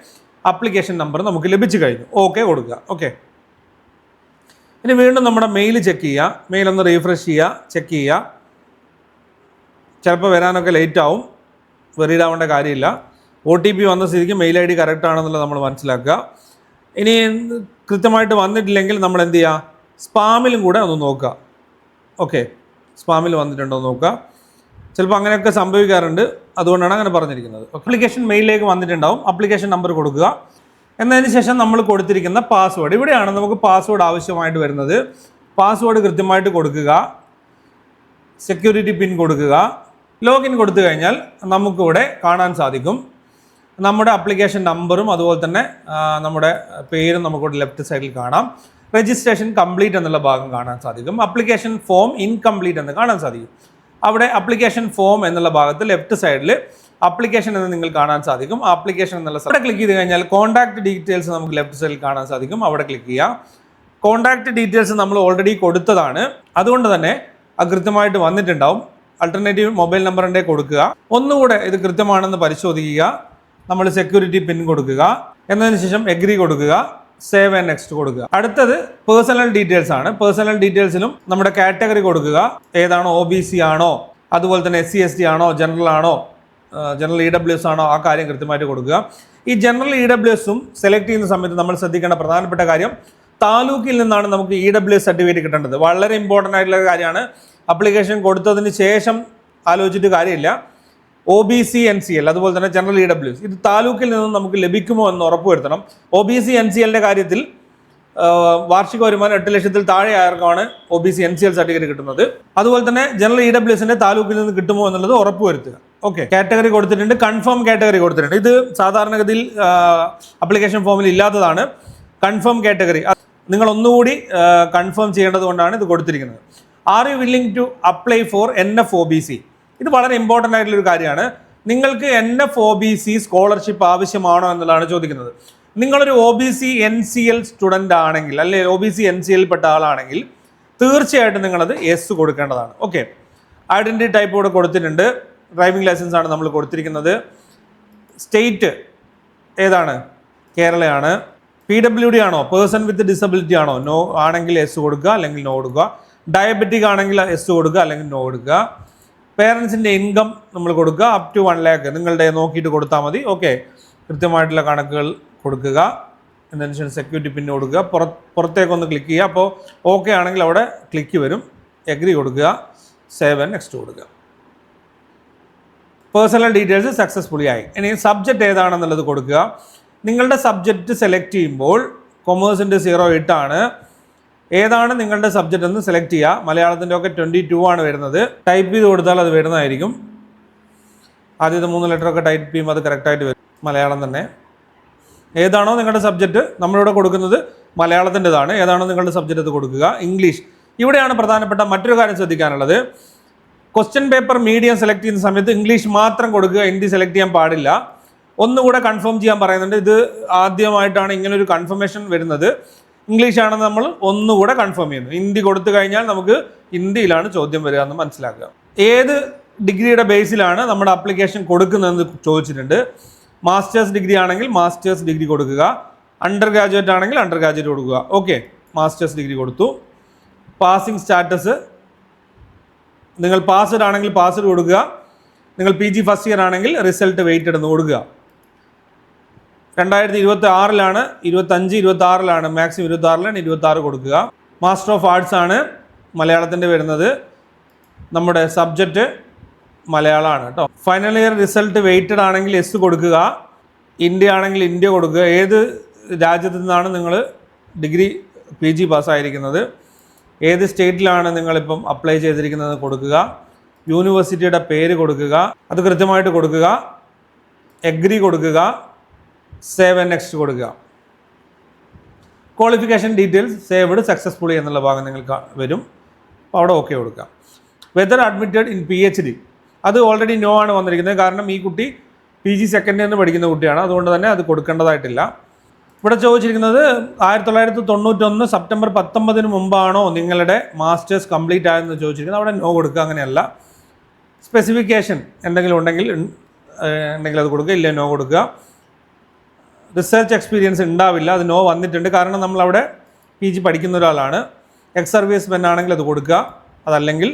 അപ്ലിക്കേഷൻ നമ്പർ നമുക്ക് ലഭിച്ചു കഴിഞ്ഞു. ഓക്കെ കൊടുക്കുക. ഓക്കെ ഇനി വീണ്ടും നമ്മുടെ മെയിൽ ചെക്ക് ചെയ്യുക. മെയിൽ ഒന്ന് റീഫ്രഷ് ചെയ്യുക. ചെക്ക് ചെയ്യുക. ചിലപ്പോൾ വരാനൊക്കെ ലേറ്റ് ആവും. വെറീഡ് ആവേണ്ട കാര്യമില്ല. ഒ ടി പി വന്ന സ്ഥിതിക്ക് മെയിൽ ഐ ഡി കറക്റ്റ് ആണെന്നുള്ളത് നമ്മൾ മനസ്സിലാക്കുക. ഇനി കൃത്യമായിട്ട് വന്നിട്ടില്ലെങ്കിൽ നമ്മൾ എന്ത് ചെയ്യുക സ്പാമിലും കൂടെ ഒന്ന് നോക്കുക. ഓക്കെ സ്പാമിൽ വന്നിട്ടുണ്ടോ എന്ന് നോക്കുക. ചിലപ്പോൾ അങ്ങനെയൊക്കെ സംഭവിക്കാറുണ്ട്. അതുകൊണ്ടാണ് അങ്ങനെ പറഞ്ഞിരിക്കുന്നത്. അപ്ലിക്കേഷൻ മെയിലിലേക്ക് വന്നിട്ടുണ്ടാവും. അപ്ലിക്കേഷൻ നമ്പർ കൊടുക്കുക. എന്നതിന് ശേഷം നമ്മൾ കൊടുത്തിരിക്കുന്ന പാസ്വേഡ് ഇവിടെയാണ് നമുക്ക് പാസ്വേഡ് ആവശ്യമായിട്ട് വരുന്നത്. പാസ്വേഡ് കൃത്യമായിട്ട് കൊടുക്കുക. സെക്യൂരിറ്റി പിൻ കൊടുക്കുക. ലോഗിൻ കൊടുത്തു കഴിഞ്ഞാൽ നമുക്കിവിടെ കാണാൻ സാധിക്കും. നമ്മുടെ അപ്ലിക്കേഷൻ നമ്പറും അതുപോലെ തന്നെ നമ്മുടെ പേരും നമുക്കിവിടെ ലെഫ്റ്റ് സൈഡിൽ കാണാം. രജിസ്ട്രേഷൻ കംപ്ലീറ്റ് എന്നുള്ള ഭാഗം കാണാൻ സാധിക്കും. അപ്ലിക്കേഷൻ ഫോം ഇൻകംപ്ലീറ്റ് എന്ന് കാണാൻ സാധിക്കും. അവിടെ അപ്ലിക്കേഷൻ ഫോം എന്നുള്ള ഭാഗത്ത് ലെഫ്റ്റ് സൈഡിൽ അപ്ലിക്കേഷൻ എന്ന് നിങ്ങൾ കാണാൻ സാധിക്കും. ആപ്ലിക്കേഷൻ എന്നുള്ള സ്ഥലം ക്ലിക്ക് ചെയ്ത് കഴിഞ്ഞാൽ കോൺടാക്ട് ഡീറ്റെയിൽസ് നമുക്ക് ലെഫ്റ്റ് സൈഡിൽ കാണാൻ സാധിക്കും. അവിടെ ക്ലിക്ക് ചെയ്യാം. കോൺടാക്ട് ഡീറ്റെയിൽസ് നമ്മൾ ഓൾറെഡി കൊടുത്തതാണ്. അതുകൊണ്ട് തന്നെ അത് കൃത്യമായിട്ട് വന്നിട്ടുണ്ടാവും. അൾട്ടർനേറ്റീവ് മൊബൈൽ നമ്പറിന്റെ കൊടുക്കുക. ഒന്നുകൂടെ ഇത് കൃത്യമാണെന്ന് പരിശോധിക്കുക. നമ്മൾ സെക്യൂരിറ്റി പിൻ കൊടുക്കുക. എന്നതിന് ശേഷം എഗ്രി കൊടുക്കുക. സേവ് ആൻഡ് നെക്സ്റ്റ് കൊടുക്കുക. അടുത്തത് പേഴ്സണൽ ഡീറ്റെയിൽസ് ആണ്. പേഴ്സണൽ ഡീറ്റെയിൽസിലും നമ്മുടെ കാറ്റഗറി കൊടുക്കുക. ഏതാണോ ഒ ബി സി ആണോ അതുപോലെ തന്നെ എസ് സി എസ് ടി ആണോ ജനറൽ ആണോ ജനറൽ ഇ ഡബ്ല്യു എസ് ആണോ ആ കാര്യം കൃത്യമായിട്ട് കൊടുക്കുക. ഈ ജനറൽ ഇ ഡബ്ല്യു എസും സെലക്ട് ചെയ്യുന്ന സമയത്ത് നമ്മൾ ശ്രദ്ധിക്കേണ്ട പ്രധാനപ്പെട്ട കാര്യം താലൂക്കിൽ നിന്നാണ് നമുക്ക് ഇ ഡബ്ല്യു എസ് സർട്ടിഫിക്കറ്റ് കിട്ടേണ്ടത്. വളരെ ഇമ്പോർട്ടന്റ് ആയിട്ടുള്ള കാര്യമാണ്. അപ്ലിക്കേഷൻ കൊടുത്തതിന് ശേഷം ആലോചിച്ചിട്ട് കാര്യമില്ല. O B C N C L അതുപോലെ തന്നെ ജനറൽ ഇ ഡബ്ല്യു ഇത് താലൂക്കിൽ നിന്നും നമുക്ക് ലഭിക്കുമോ എന്ന് ഉറപ്പുവരുത്തണം. O B C N C എല്ലിന്റെ കാര്യത്തിൽ വാർഷിക വരുമാനം എട്ട് ലക്ഷത്തിൽ താഴെ ആർക്കാണ് O B C N C L certificate കിട്ടുന്നത്. അതുപോലെ തന്നെ ജനറൽ ഇ ഡബ്ല്യു എസിന്റെ താലൂക്കിൽ നിന്ന് കിട്ടുമോ എന്നുള്ളത് ഉറപ്പുവരുത്തുക. ഓക്കെ കാറ്റഗറി കൊടുത്തിട്ടുണ്ട്. കൺഫേം കാറ്റഗറി കൊടുത്തിട്ടുണ്ട്. ഇത് സാധാരണഗതിയിൽ അപ്ലിക്കേഷൻ ഫോമിൽ ഇല്ലാത്തതാണ്. Confirm category. നിങ്ങൾ ഒന്നുകൂടി കൺഫേം ചെയ്യേണ്ടതുകൊണ്ടാണ് ഇത് കൊടുത്തിരിക്കുന്നത്. Are you willing to apply for N F O B C ഇത് വളരെ ഇമ്പോർട്ടന്റ് ആയിട്ടുള്ള ഒരു കാര്യമാണ്. നിങ്ങൾക്ക് N F O B C scholarship ആവശ്യമാണോ എന്നുള്ളതാണ് ചോദിക്കുന്നത്. നിങ്ങളൊരു O B C N C L student ആണെങ്കിൽ അല്ലെ O B C N C L പെട്ട ആളാണെങ്കിൽ തീർച്ചയായിട്ടും നിങ്ങളത് എസ് കൊടുക്കേണ്ടതാണ്. ഓക്കെ ഐഡന്റി ടൈപ്പ് കൂടെ കൊടുത്തിട്ടുണ്ട്. ഡ്രൈവിംഗ് ലൈസൻസ് ആണ് നമ്മൾ കൊടുത്തിരിക്കുന്നത്. സ്റ്റേറ്റ് ഏതാണ്? കേരളയാണ്. പി ഡബ്ല്യു ഡി ആണോ? പേഴ്സൺ വിത്ത് ഡിസബിലിറ്റി ആണോ? നോ ആണെങ്കിൽ എസ് കൊടുക്കുക അല്ലെങ്കിൽ നോ കൊടുക്കുക. ഡയബറ്റിക് ആണെങ്കിൽ എസ് കൊടുക്കുക അല്ലെങ്കിൽ നോ കൊടുക്കുക. പേരൻസിന്റെ ഇൻകം നമ്മൾ കൊടുക്കുക അപ് ടു വൺ ലാക്ക് നിങ്ങളുടെ നോക്കിയിട്ട് കൊടുത്താൽ മതി. ഓക്കെ കൃത്യമായിട്ടുള്ള കണക്കുകൾ കൊടുക്കുക. എന്നതിന് സെക്യൂരിറ്റി പിൻ കൊടുക്കുക. പുറത്ത് പുറത്തേക്കൊന്ന് ക്ലിക്ക് ചെയ്യുക. അപ്പോൾ ഓക്കെ ആണെങ്കിൽ അവിടെ ക്ലിക്ക് വരും. എഗ്രി കൊടുക്കുക. സേവ് നെക്സ്റ്റ് കൊടുക്കുക. പേഴ്സണൽ ഡീറ്റെയിൽസ് സക്സസ്ഫുള്ളി ആയി. ഇനി സബ്ജക്റ്റ് ഏതാണെന്നുള്ളത് കൊടുക്കുക. നിങ്ങളുടെ സബ്ജക്റ്റ് സെലക്ട് ചെയ്യുമ്പോൾ കൊമേഴ്സിന്റെ സീറോ എട്ടാണ് ഏതാണ് നിങ്ങളുടെ സബ്ജക്റ്റ് എന്ന് സെലക്ട് ചെയ്യുക മലയാളത്തിന്റെ ഒക്കെ ട്വന്റി ടു ആണ് വരുന്നത്. ടൈപ്പ് ചെയ്ത് കൊടുത്താൽ അത് വരുന്നതായിരിക്കും. ആദ്യത്തെ മൂന്ന് ലെറ്റർ ഒക്കെ ടൈപ്പ് ചെയ്യുമ്പോൾ അത് കറക്റ്റായിട്ട് വരും. മലയാളം തന്നെ. ഏതാണോ നിങ്ങളുടെ സബ്ജക്റ്റ് നമ്മളിവിടെ കൊടുക്കുന്നത് മലയാളത്തിന്റെതാണ്. ഏതാണോ നിങ്ങളുടെ സബ്ജക്റ്റ് അത് കൊടുക്കുക? ഇംഗ്ലീഷ് ഇവിടെയാണ് പ്രധാനപ്പെട്ട മറ്റൊരു കാര്യം ശ്രദ്ധിക്കാനുള്ളത്. ക്വസ്റ്റ്യൻ പേപ്പർ മീഡിയം സെലക്ട് ചെയ്യുന്ന സമയത്ത് ഇംഗ്ലീഷ് മാത്രം കൊടുക്കുക ഹിന്ദി സെലക്ട് ചെയ്യാൻ പാടില്ല. ഒന്നുകൂടെ കൺഫേം ചെയ്യാൻ പറയുന്നുണ്ട്. ഇത് ആദ്യമായിട്ടാണ് ഇങ്ങനൊരു കൺഫർമേഷൻ വരുന്നത്. ഇംഗ്ലീഷ് ആണെന്ന് നമ്മൾ ഒന്നുകൂടെ കൺഫേം ചെയ്യുന്നു. ഹിന്ദി കൊടുത്തു കഴിഞ്ഞാൽ നമുക്ക് ഹിന്ദിയിലാണ് ചോദ്യം വരിക എന്ന് മനസ്സിലാക്കുക. ഏത് ഡിഗ്രിയുടെ ബേസിലാണ് നമ്മുടെ അപ്ലിക്കേഷൻ കൊടുക്കുന്നതെന്ന് ചോദിച്ചിട്ടുണ്ട്. മാസ്റ്റേഴ്സ് ഡിഗ്രി ആണെങ്കിൽ മാസ്റ്റേഴ്സ് ഡിഗ്രി കൊടുക്കുക. അണ്ടർ ഗ്രാജുവേറ്റ് ആണെങ്കിൽ അണ്ടർ ഗ്രാജുവേറ്റ് കൊടുക്കുക. ഓക്കെ മാസ്റ്റേഴ്സ് ഡിഗ്രി കൊടുത്തു. പാസിംഗ് സ്റ്റാറ്റസ് നിങ്ങൾ പാസ്ഡ് ആണെങ്കിൽ പാസ്ഡ് കൊടുക്കുക. നിങ്ങൾ പി ജി ഫസ്റ്റ് ഇയർ ആണെങ്കിൽ റിസൾട്ട് വെയിറ്റ് എടുന്ന് കൊടുക്കുക. രണ്ടായിരത്തി ഇരുപത്തി ആറിലാണ് ഇരുപത്തഞ്ച് ഇരുപത്തി ആറിലാണ് മാക്സിമം ഇരുപത്തി ആറിലാണ് ഇരുപത്തി ആറ് കൊടുക്കുക. മാസ്റ്റർ ഓഫ് ആർട്സ് ആണ് മലയാളത്തിന്റെ വരുന്നത്. നമ്മുടെ സബ്ജക്റ്റ് മലയാളമാണ് കേട്ടോ ഫൈനൽ ഇയർ റിസൾട്ട് വെയിറ്റഡ് ആണെങ്കിൽ എസ് കൊടുക്കുക. ഇന്ത്യ ആണെങ്കിൽ ഇന്ത്യ കൊടുക്കുക. ഏത് രാജ്യത്തു നിന്നാണ് നിങ്ങൾ ഡിഗ്രി പി ജി പാസ്സായിരിക്കുന്നത് ഏത് സ്റ്റേറ്റിലാണ് നിങ്ങളിപ്പം അപ്ലൈ ചെയ്തിരിക്കുന്നത് കൊടുക്കുക? യൂണിവേഴ്സിറ്റിയുടെ പേര് കൊടുക്കുക. അത് കൃത്യമായിട്ട് കൊടുക്കുക. എഗ്രി കൊടുക്കുക. സേവ് നെക്സ്റ്റ് കൊടുക്കുക. ക്വാളിഫിക്കേഷൻ ഡീറ്റെയിൽസ് സേവ്ഡ് സക്സസ്ഫുള്ളി എന്നുള്ള ഭാഗം നിങ്ങൾ വരും. അപ്പോൾ അവിടെ ഓക്കെ കൊടുക്കുക. Whether admitted in P H D അത് ഓൾറെഡി നോ ആണ് വന്നിരിക്കുന്നത്. കാരണം ഈ കുട്ടി പി ജി സെക്കൻഡ് ഇയറിന് പഠിക്കുന്ന കുട്ടിയാണ്. അതുകൊണ്ട് തന്നെ അത് കൊടുക്കേണ്ടതായിട്ടില്ല. ഇവിടെ ചോദിച്ചിരിക്കുന്നത് ആയിരത്തി തൊള്ളായിരത്തി തൊണ്ണൂറ്റൊന്ന് സെപ്റ്റംബർ പത്തൊമ്പതിന് മുമ്പാണോ നിങ്ങളുടെ മാസ്റ്റേഴ്സ് കംപ്ലീറ്റ് ആയെന്ന് ചോദിച്ചിരിക്കുന്നത്. അവിടെ നോ കൊടുക്കുക അങ്ങനെയല്ല. സ്പെസിഫിക്കേഷൻ എന്തെങ്കിലും ഉണ്ടെങ്കിൽ ഉണ്ടെങ്കിൽ അത് കൊടുക്കുക. ഇല്ല നോ കൊടുക്കുക. റിസർച്ച് എക്സ്പീരിയൻസ് ഉണ്ടാവില്ല അത് നോ വന്നിട്ടുണ്ട്. കാരണം നമ്മളവിടെ പി ജി പഠിക്കുന്ന ഒരാളാണ്. എക്സ് സർവീസ് മെൻ ആണെങ്കിൽ അത് കൊടുക്കുക. അതല്ലെങ്കിൽ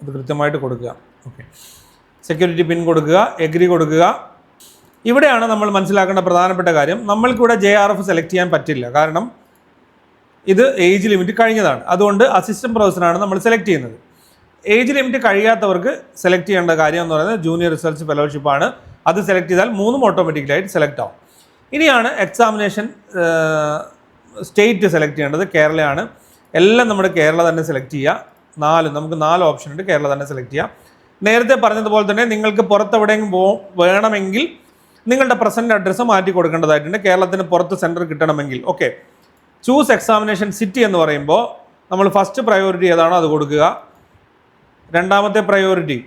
അത് കൃത്യമായിട്ട് കൊടുക്കുക. ഓക്കെ സെക്യൂരിറ്റി പിൻ കൊടുക്കുക എഗ്രി കൊടുക്കുക. ഇവിടെയാണ് നമ്മൾ മനസ്സിലാക്കേണ്ട പ്രധാനപ്പെട്ട കാര്യം. നമ്മൾക്കിവിടെ ജെ ആർ എഫ് സെലക്ട് ചെയ്യാൻ പറ്റില്ല. കാരണം ഇത് ഏജ് ലിമിറ്റ് കഴിഞ്ഞതാണ്. അതുകൊണ്ട് അസിസ്റ്റന്റ് പ്രൊഫസറാണ് നമ്മൾ സെലക്ട് ചെയ്യുന്നത്. ഏജ് ലിമിറ്റ് കഴിയാത്തവർക്ക് സെലക്ട് ചെയ്യേണ്ട കാര്യം എന്ന് പറയുന്നത് ജൂനിയർ റിസർച്ച് ഫെലോഷിപ്പാണ് അത് സെലക്ട് ചെയ്താൽ മൂന്നും ഓട്ടോമാറ്റിക്കലായിട്ട് സെലക്ട് ആവും. ഇനിയാണ് എക്സാമിനേഷൻ സ്റ്റേറ്റ് സെലക്ട് ചെയ്യേണ്ടത് കേരളയാണ്. എല്ലാം നമ്മുടെ കേരള തന്നെ സെലക്ട് ചെയ്യുക നാല് നമുക്ക് നാല് ഓപ്ഷൻ ഉണ്ട് കേരള തന്നെ സെലക്ട് ചെയ്യാം. നേരത്തെ പറഞ്ഞതുപോലെ തന്നെ നിങ്ങൾക്ക് പുറത്തെവിടെയെങ്കിലും പോ വേണമെങ്കിൽ നിങ്ങളുടെ പ്രസന്റ് അഡ്രസ്സ് മാറ്റി കൊടുക്കേണ്ടതായിട്ടുണ്ട്. കേരളത്തിന് പുറത്ത് സെന്റർ കിട്ടണമെങ്കിൽ. ഓക്കെ ചൂസ് എക്സാമിനേഷൻ സിറ്റി എന്ന് പറയുമ്പോൾ നമ്മൾ ഫസ്റ്റ് പ്രയോറിറ്റി ഏതാണോ അത് കൊടുക്കുക. രണ്ടാമത്തെ പ്രയോറിറ്റി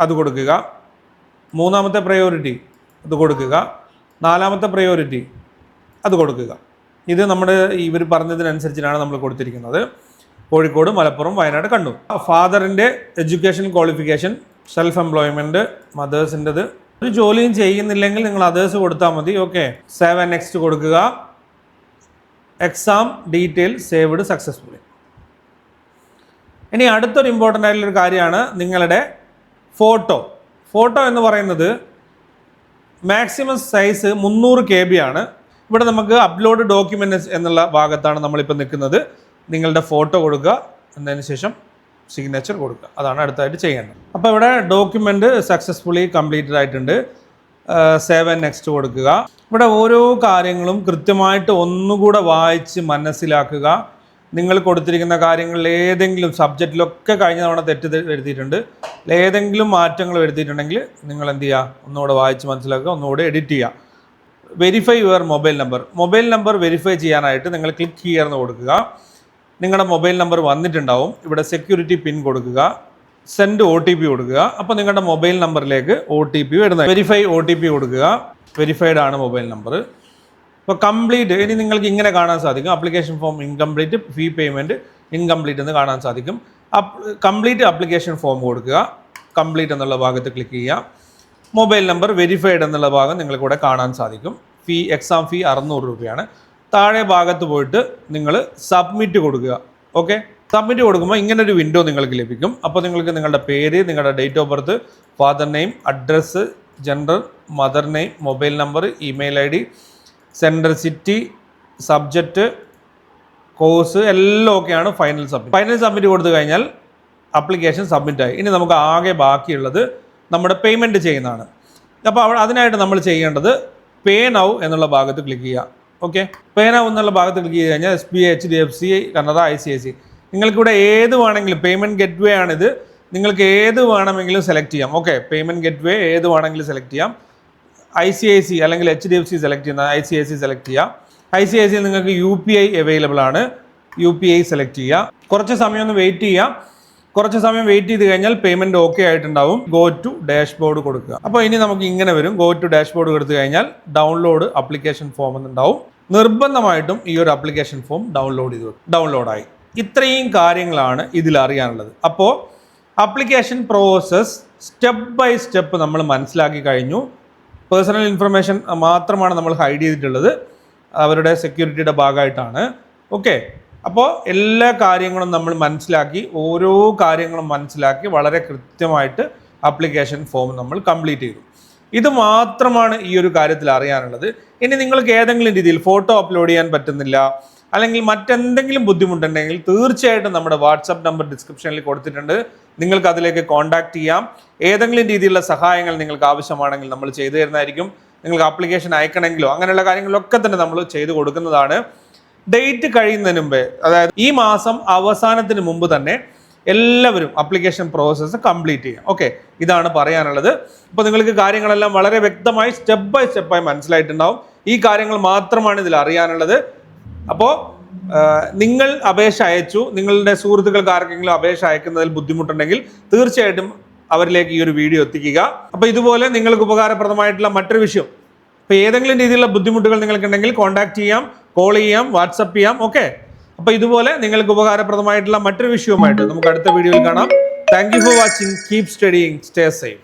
അത് കൊടുക്കുക. മൂന്നാമത്തെ പ്രയോറിറ്റി അത് കൊടുക്കുക. നാലാമത്തെ പ്രയോറിറ്റി അത് കൊടുക്കുക. ഇത് നമ്മുടെ ഇവർ പറഞ്ഞതിനനുസരിച്ചിട്ടാണ് നമ്മൾ കൊടുത്തിരിക്കുന്നത്. കോഴിക്കോട് മലപ്പുറം വയനാട് കണ്ണൂർ. ഫാദറിന്റെ എഡ്യൂക്കേഷൻ ക്വാളിഫിക്കേഷൻ സെൽഫ് എംപ്ലോയ്മെന്റ് മദേഴ്സിന്റെത് ഒരു ജോലിയും ചെയ്യുന്നില്ലെങ്കിൽ നിങ്ങൾ അതേഴ്സ് കൊടുത്താൽ മതി ഓക്കെ സേവ് ആൻഡ് നെക്സ്റ്റ് കൊടുക്കുക. എക്സാം ഡീറ്റെയിൽ സേവ്ഡ് സക്സസ്ഫുള്ളി ഇനി അടുത്തൊരു ഇമ്പോർട്ടന്റ് ആയിട്ടുള്ളൊരു കാര്യമാണ് നിങ്ങളുടെ ഫോട്ടോ ഫോട്ടോ എന്ന് പറയുന്നത് മാക്സിമം സൈസ് മുന്നൂറ് കെ ബി ആണ്. ഇവിടെ നമുക്ക് അപ്ലോഡ് ഡോക്യുമെന്റ്സ് എന്നുള്ള ഭാഗത്താണ് നമ്മളിപ്പോൾ നിൽക്കുന്നത്. നിങ്ങളുടെ ഫോട്ടോ കൊടുക്കുക. എന്നതിന് ശേഷം സിഗ്നേച്ചർ കൊടുക്കുക. അതാണ് അടുത്തായിട്ട് ചെയ്യേണ്ടത്. അപ്പോൾ ഇവിടെ ഡോക്യുമെന്റ് സക്സസ്ഫുള്ളി കംപ്ലീറ്റഡ് ആയിട്ടുണ്ട്. സേവ് ആൻഡ് നെക്സ്റ്റ് കൊടുക്കുക. ഇവിടെ ഓരോ കാര്യങ്ങളും കൃത്യമായിട്ട് ഒന്നുകൂടെ വായിച്ച് മനസ്സിലാക്കുക. നിങ്ങൾ കൊടുത്തിരിക്കുന്ന കാര്യങ്ങളിൽ ഏതെങ്കിലും സബ്ജക്റ്റിലൊക്കെ കഴിഞ്ഞ തവണ തെറ്റ് വരുത്തിയിട്ടുണ്ട് ഏതെങ്കിലും മാറ്റങ്ങൾ വരുത്തിയിട്ടുണ്ടെങ്കിൽ നിങ്ങൾ എന്ത് ചെയ്യുക? ഒന്നുകൂടെ വായിച്ച് മനസ്സിലാക്കുക ഒന്നുകൂടെ എഡിറ്റ് ചെയ്യുക. Verify your mobile number mobile number verify ചെയ്യാനായിട്ട് നിങ്ങൾ ക്ലിക്ക് ചെയ്യാമെന്ന് കൊടുക്കുക. നിങ്ങളുടെ മൊബൈൽ നമ്പർ വന്നിട്ടുണ്ടാവും. ഇവിടെ സെക്യൂരിറ്റി പിൻ കൊടുക്കുക. സെൻഡ് ഒ ടി പി കൊടുക്കുക. അപ്പോൾ നിങ്ങളുടെ മൊബൈൽ നമ്പറിലേക്ക് ഒ ടി പി വരുന്നത്. വെരിഫൈ ഒ ടി പി കൊടുക്കുക. വെരിഫൈഡ് ആണ് മൊബൈൽ നമ്പർ ഇപ്പോൾ കംപ്ലീറ്റ് ഇനി നിങ്ങൾക്ക് ഇങ്ങനെ കാണാൻ സാധിക്കും. Application form incomplete fee payment incomplete എന്ന് കാണാൻ സാധിക്കും. കംപ്ലീറ്റ് അപ്ലിക്കേഷൻ ഫോം കൊടുക്കുക. കംപ്ലീറ്റ് എന്നുള്ള ഭാഗത്ത് ക്ലിക്ക് ചെയ്യുക. മൊബൈൽ നമ്പർ വെരിഫൈഡ് എന്നുള്ള ഭാഗം നിങ്ങൾക്കിവിടെ കാണാൻ സാധിക്കും. ഫീ എക്സാം ഫീ അറുന്നൂറ് രൂപയാണ്. താഴെ ഭാഗത്ത് പോയിട്ട് നിങ്ങൾ സബ്മിറ്റ് കൊടുക്കുക. ഓക്കെ സബ്മിറ്റ് കൊടുക്കുമ്പോൾ ഇങ്ങനൊരു വിൻഡോ നിങ്ങൾക്ക് ലഭിക്കും. അപ്പോൾ നിങ്ങൾക്ക് നിങ്ങളുടെ പേര് നിങ്ങളുടെ date of birth father name address gender mother name mobile number email I D centre city subject course എല്ലാം ഒക്കെയാണ് ഫൈനൽ സബ്മിറ്റ് ഫൈനൽ സബ്മിറ്റ് കൊടുത്തു കഴിഞ്ഞാൽ അപ്ലിക്കേഷൻ സബ്മിറ്റ് ആയി. ഇനി നമുക്ക് ആകെ ബാക്കിയുള്ളത് നമ്മുടെ പേയ്മെന്റ് ചെയ്യുന്നതാണ്. അപ്പോൾ അവ അതിനായിട്ട് നമ്മൾ ചെയ്യേണ്ടത് പേ നൗ എന്നുള്ള ഭാഗത്ത് ക്ലിക്ക് ചെയ്യുക. ഓക്കെ പേ നൗ എന്നുള്ള ഭാഗത്ത് ക്ലിക്ക് ചെയ്ത് കഴിഞ്ഞാൽ S B H D F C Kannada I C I C നിങ്ങൾക്കിവിടെ ഏത് വേണമെങ്കിലും പേയ്മെന്റ് ഗെറ്റ് വേ ആണിത്. നിങ്ങൾക്ക് ഏത് വേണമെങ്കിലും സെലക്ട് ചെയ്യാം. ഓക്കെ പേയ്മെന്റ് ഗെറ്റ് വേ ഏത് വേണമെങ്കിലും സെലക്ട് ചെയ്യാം. ഐ സി ഐ സി അല്ലെങ്കിൽ H D F C select ചെയ്യുന്ന I C I C select ചെയ്യുക. ഐ സി ഐ സിയിൽ നിങ്ങൾക്ക് യു പി ഐ അവൈലബിൾ ആണ്. യു പി ഐ സെലക്ട് ചെയ്യുക. കുറച്ച് സമയം ഒന്ന് വെയിറ്റ് ചെയ്യുക. കുറച്ച് സമയം വെയിറ്റ് ചെയ്ത് കഴിഞ്ഞാൽ പേയ്മെന്റ് ഓക്കെ ആയിട്ടുണ്ടാവും. ഗോ ടു ഡാഷ്ബോർഡ് കൊടുക്കുക. അപ്പോൾ ഇനി നമുക്ക് ഇങ്ങനെ വരും. ഗോ ടു ഡാഷ്ബോർഡ് കൊടുത്തു കഴിഞ്ഞാൽ ഡൗൺലോഡ് അപ്ലിക്കേഷൻ ഫോം എന്നുണ്ടാവും. നിർബന്ധമായിട്ടും ഈ ഒരു അപ്ലിക്കേഷൻ ഫോം ഡൗൺലോഡ് ചെയ്തു ഡൗൺലോഡായി ഇത്രയും കാര്യങ്ങളാണ് ഇതിൽ അറിയാനുള്ളത്. അപ്പോൾ application process step by step നമ്മൾ മനസ്സിലാക്കി കഴിഞ്ഞു. പേഴ്സണൽ ഇൻഫർമേഷൻ മാത്രമാണ് നമ്മൾ ഹൈഡ് ചെയ്തിട്ടുള്ളത്. അവരുടെ സെക്യൂരിറ്റിയുടെ ഭാഗമായിട്ടാണ്. ഓക്കെ അപ്പോൾ എല്ലാ കാര്യങ്ങളും നമ്മൾ മനസ്സിലാക്കി ഓരോ കാര്യങ്ങളും മനസ്സിലാക്കി വളരെ കൃത്യമായിട്ട് ആപ്ലിക്കേഷൻ ഫോം നമ്മൾ കംപ്ലീറ്റ് ചെയ്തു. ഇത് മാത്രമാണ് ഈ ഒരു കാര്യത്തിൽ അറിയാനുള്ളത്. ഇനി നിങ്ങൾക്ക് ഏതെങ്കിലും രീതിയിൽ ഫോട്ടോ അപ്ലോഡ് ചെയ്യാൻ പറ്റുന്നില്ല അല്ലെങ്കിൽ മറ്റെന്തെങ്കിലും ബുദ്ധിമുട്ടുണ്ടെങ്കിൽ തീർച്ചയായിട്ടും നമ്മുടെ വാട്സപ്പ് നമ്പർ ഡിസ്ക്രിപ്ഷനിൽ കൊടുത്തിട്ടുണ്ട്. നിങ്ങൾക്ക് അതിലേക്ക് കോൺടാക്ട് ചെയ്യാം. ഏതെങ്കിലും രീതിയിലുള്ള സഹായങ്ങൾ നിങ്ങൾക്ക് ആവശ്യമാണെങ്കിൽ നമ്മൾ ചെയ്തു തരുന്നതായിരിക്കും. നിങ്ങൾക്ക് ആപ്ലിക്കേഷൻ അയക്കണമെങ്കിലോ അങ്ങനെയുള്ള കാര്യങ്ങളൊക്കെ തന്നെ നമ്മൾ ചെയ്തു കൊടുക്കുന്നതാണ്. ഡേറ്റ് കഴിയുന്നതിന് മുമ്പേ അതായത് ഈ മാസം അവസാനത്തിന് മുമ്പ് തന്നെ എല്ലാവരും അപ്ലിക്കേഷൻ പ്രോസസ്സ് കംപ്ലീറ്റ് ചെയ്യാം. ഓക്കെ ഇതാണ് പറയാനുള്ളത്. അപ്പോൾ നിങ്ങൾക്ക് കാര്യങ്ങളെല്ലാം വളരെ വ്യക്തമായി സ്റ്റെപ്പ് ബൈ സ്റ്റെപ്പായി മനസ്സിലായിട്ടുണ്ടാവും. ഈ കാര്യങ്ങൾ മാത്രമാണ് ഇതിൽ അറിയാനുള്ളത്. അപ്പോൾ നിങ്ങൾ അപേക്ഷ അയച്ചു. നിങ്ങളുടെ സുഹൃത്തുക്കൾക്ക് ആർക്കെങ്കിലും അപേക്ഷ അയക്കുന്നതിൽ ബുദ്ധിമുട്ടുണ്ടെങ്കിൽ തീർച്ചയായിട്ടും അവരിലേക്ക് ഈ ഒരു വീഡിയോ എത്തിക്കുക. അപ്പോൾ ഇതുപോലെ നിങ്ങൾക്ക് ഉപകാരപ്രദമായിട്ടുള്ള മറ്റൊരു വിഷയം. അപ്പോൾ ഏതെങ്കിലും രീതിയിലുള്ള ബുദ്ധിമുട്ടുകൾ നിങ്ങൾക്കുണ്ടെങ്കിൽ കോൺടാക്ട് ചെയ്യാം കോൾ ചെയ്യാം വാട്സപ്പ് ചെയ്യാം ഓക്കെ അപ്പോൾ ഇതുപോലെ നിങ്ങൾക്ക് ഉപകാരപ്രദമായിട്ടുള്ള മറ്റൊരു വിഷയവുമായിട്ട് നമുക്ക് അടുത്ത വീഡിയോയിൽ കാണാം. Thank you for watching keep studying stay safe